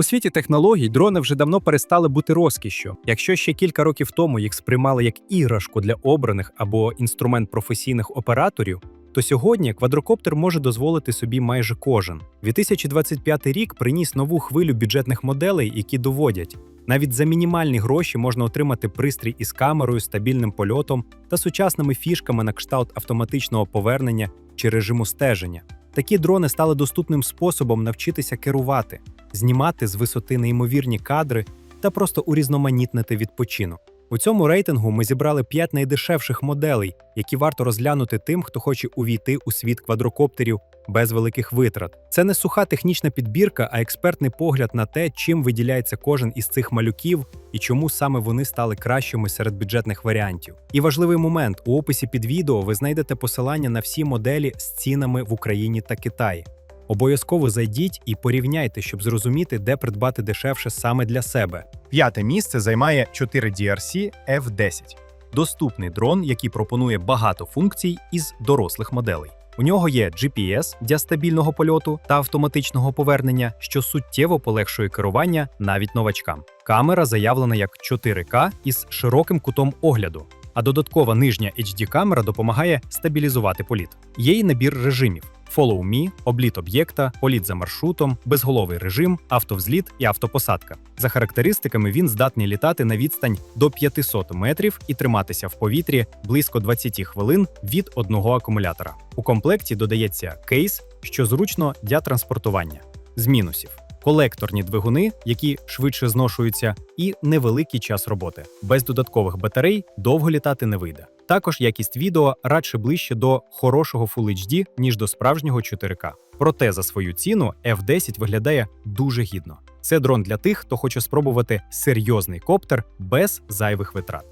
У світі технологій дрони вже давно перестали бути розкішшю. Якщо ще кілька років тому їх сприймали як іграшку для обраних або інструмент професійних операторів, то сьогодні квадрокоптер може дозволити собі майже кожен. 2025 рік приніс нову хвилю бюджетних моделей, які доводять. Навіть за мінімальні гроші можна отримати пристрій із камерою, стабільним польотом та сучасними фішками на кшталт автоматичного повернення чи режиму стеження. Такі дрони стали доступним способом навчитися керувати, знімати з висоти неймовірні кадри та просто урізноманітнити відпочинок. У цьому рейтингу ми зібрали 5 найдешевших моделей, які варто розглянути тим, хто хоче увійти у світ квадрокоптерів без великих витрат. Це не суха технічна підбірка, а експертний погляд на те, чим виділяється кожен із цих малюків і чому саме вони стали кращими серед бюджетних варіантів. І важливий момент: у описі під відео ви знайдете посилання на всі моделі з цінами в Україні та Китаї. Обов'язково зайдіть і порівняйте, щоб зрозуміти, де придбати дешевше саме для себе. П'яте місце займає 4DRC F10. Доступний дрон, який пропонує багато функцій із дорослих моделей. У нього є GPS для стабільного польоту та автоматичного повернення, що суттєво полегшує керування навіть новачкам. Камера заявлена як 4К із широким кутом огляду, а додаткова нижня HD-камера допомагає стабілізувати політ. Є й набір режимів: Follow Me, обліт об'єкта, політ за маршрутом, безголовий режим, автовзліт і автопосадка. За характеристиками він здатний літати на відстань до 500 метрів і триматися в повітрі близько 20 хвилин від одного акумулятора. У комплекті додається кейс, що зручно для транспортування. З мінусів. Колекторні двигуни, які швидше зношуються, і невеликий час роботи. Без додаткових батарей довго літати не вийде. Також якість відео радше ближче до хорошого Full HD, ніж до справжнього 4К. Проте за свою ціну F10 виглядає дуже гідно. Це дрон для тих, хто хоче спробувати серйозний коптер без зайвих витрат.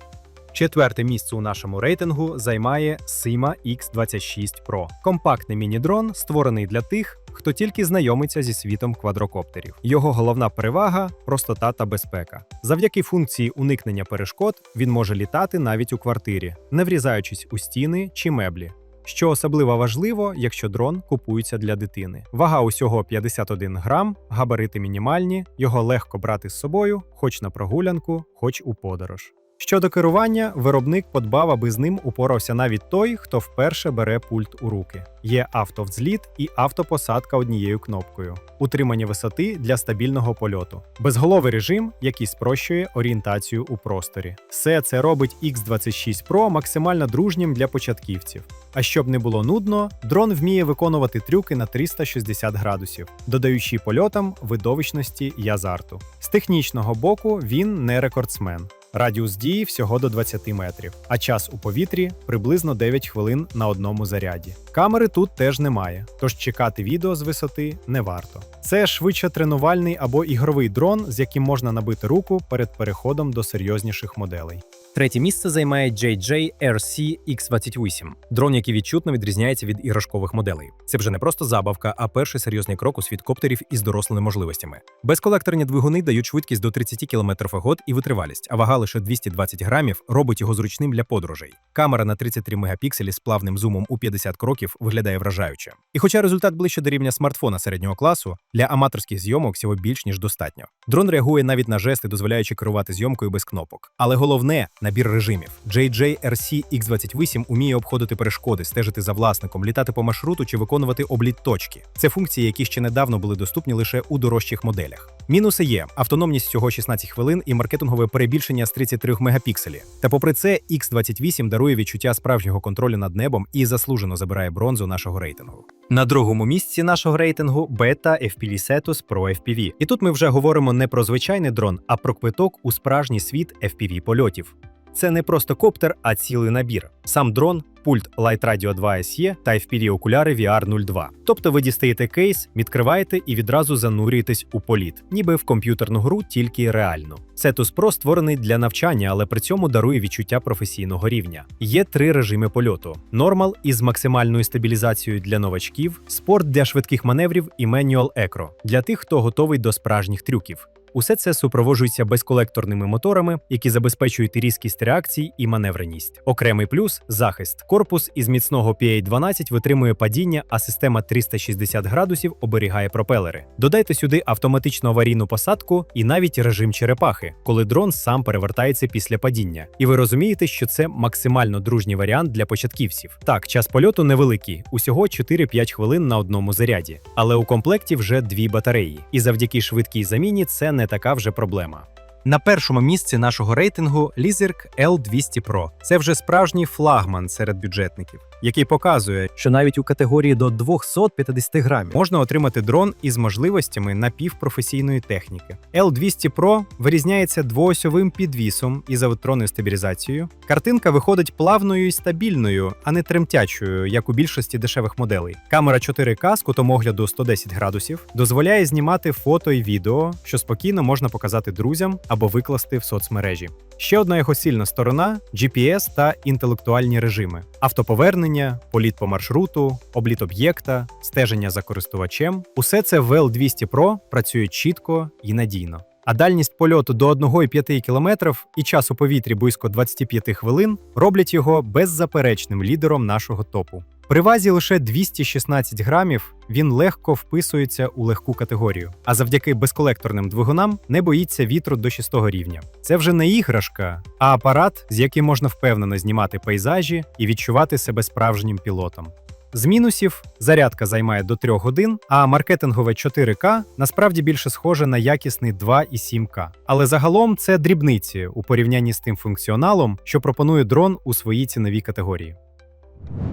Четверте місце у нашому рейтингу займає Sima X26 Pro. Компактний міні-дрон, створений для тих, хто тільки знайомиться зі світом квадрокоптерів. Його головна перевага простота та безпека. Завдяки функції уникнення перешкод він може літати навіть у квартирі, не врізаючись у стіни чи меблі. Що особливо важливо, якщо дрон купується для дитини. Вага усього 51 грам, габарити мінімальні, його легко брати з собою, хоч на прогулянку, хоч у подорож. Щодо керування, виробник подбав, аби з ним упорався навіть той, хто вперше бере пульт у руки. Є автовзліт і автопосадка однією кнопкою, утримання висоти для стабільного польоту, безголовий режим, який спрощує орієнтацію у просторі. Все це робить X26 Pro максимально дружнім для початківців. А щоб не було нудно, дрон вміє виконувати трюки на 360 градусів, додаючи польотам видовищності й азарту. З технічного боку він не рекордсмен. Радіус дії всього до 20 метрів, а час у повітрі приблизно 9 хвилин на одному заряді. Камери тут теж немає, тож чекати відео з висоти не варто. Це швидше тренувальний або ігровий дрон, з яким можна набити руку перед переходом до серйозніших моделей. Третє місце займає JJ RC X28 – дрон, який відчутно відрізняється від іграшкових моделей. Це вже не просто забавка, а перший серйозний крок у світ коптерів із дорослими можливостями. Безколекторні двигуни дають швидкість до 30 км год і витривалість, а вага лише 220 грамів робить його зручним для подорожей. Камера на 33 мегапікселі з плавним зумом у 50 кроків виглядає вражаюче. І хоча результат ближче до рівня смартфона середнього класу, для аматорських зйомок цього більш ніж достатньо. Дрон реагує навіть на жести, дозволяючи керувати зйомкою без кнопок. Але головне набір режимів. JJ RC X28 уміє обходити перешкоди, стежити за власником, літати по маршруту чи виконувати обліт точки. Це функції, які ще недавно були доступні лише у дорожчих моделях. Мінуси є автономність всього 16 хвилин і маркетингове перебільшення з 33 мегапікселі. Та попри це, X28 дарує відчуття справжнього контролю над небом і заслужено забирає бронзу нашого рейтингу. На другому місці нашого рейтингу бета FPV Cetus Pro FPV. І тут ми вже говоримо не про звичайний дрон, а про квиток у справжній світ FPV польотів. Це не просто коптер, а цілий набір. Сам дрон, пульт Light Radio 2 SE та FPV окуляри VR 02. Тобто ви дістаєте кейс, відкриваєте і відразу занурюєтесь у політ, ніби в комп'ютерну гру, тільки реально. Cetus Pro створений для навчання, але при цьому дарує відчуття професійного рівня. Є три режими польоту: Normal із максимальною стабілізацією для новачків, спорт для швидких маневрів і Manual Екро для тих, хто готовий до справжніх трюків. Усе це супроводжується безколекторними моторами, які забезпечують різкість реакцій і маневреність. Окремий плюс захист. Корпус із міцного PA-12 витримує падіння, а система 360 градусів оберігає пропелери. Додайте сюди автоматичну аварійну посадку і навіть режим черепахи, коли дрон сам перевертається після падіння. І ви розумієте, що це максимально дружній варіант для початківців. Так, час польоту невеликий, усього 4-5 хвилин на одному заряді, але у комплекті вже дві батареї. І завдяки швидкій заміні це не така вже проблема. На першому місці нашого рейтингу Lizerg L200 Pro. Це вже справжній флагман серед бюджетників, який показує, що навіть у категорії до 250 грамів можна отримати дрон із можливостями напівпрофесійної техніки. L200 Pro вирізняється двоосьовим підвісом із електронною стабілізацією. Картинка виходить плавною і стабільною, а не тремтячою, як у більшості дешевих моделей. Камера 4К з кутом огляду 110 градусів дозволяє знімати фото і відео, що спокійно можна показати друзям або викласти в соцмережі. Ще одна його сильна сторона GPS та інтелектуальні режими: автоповернення, політ по маршруту, обліт об'єкта, стеження за користувачем. Усе це в L200 Pro працює чітко і надійно. А дальність польоту до 1,5 км і час у повітрі близько 25 хвилин роблять його беззаперечним лідером нашого топу. При вазі лише 216 грамів він легко вписується у легку категорію, а завдяки безколекторним двигунам не боїться вітру до 6 рівня. Це вже не іграшка, а апарат, з яким можна впевнено знімати пейзажі і відчувати себе справжнім пілотом. З мінусів зарядка займає до 3 годин, а маркетингове 4К насправді більше схоже на якісний 2,7К. Але загалом це дрібниці у порівнянні з тим функціоналом, що пропонує дрон у своїй ціновій категорії.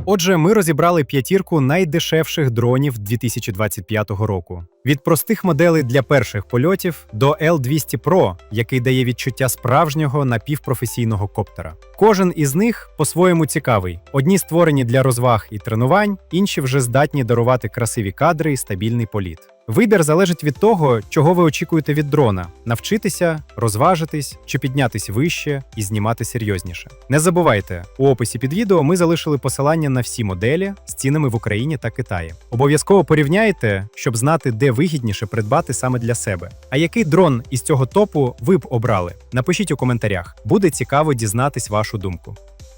Отже, ми розібрали п'ятірку найдешевших дронів 2025 року. Від простих моделей для перших польотів до L200 Pro, який дає відчуття справжнього напівпрофесійного коптера. Кожен із них по-своєму цікавий. Одні створені для розваг і тренувань, інші вже здатні дарувати красиві кадри і стабільний політ. Вибір залежить від того, чого ви очікуєте від дрона: навчитися, розважитись чи піднятись вище і знімати серйозніше. Не забувайте, у описі під відео ми залишили посилання на всі моделі з цінами в Україні та Китаї. Обов'язково порівняйте, щоб знати, де вигідніше придбати саме для себе. А який дрон із цього топу ви б обрали? Напишіть у коментарях. Буде цікаво дізнатись вашу думку.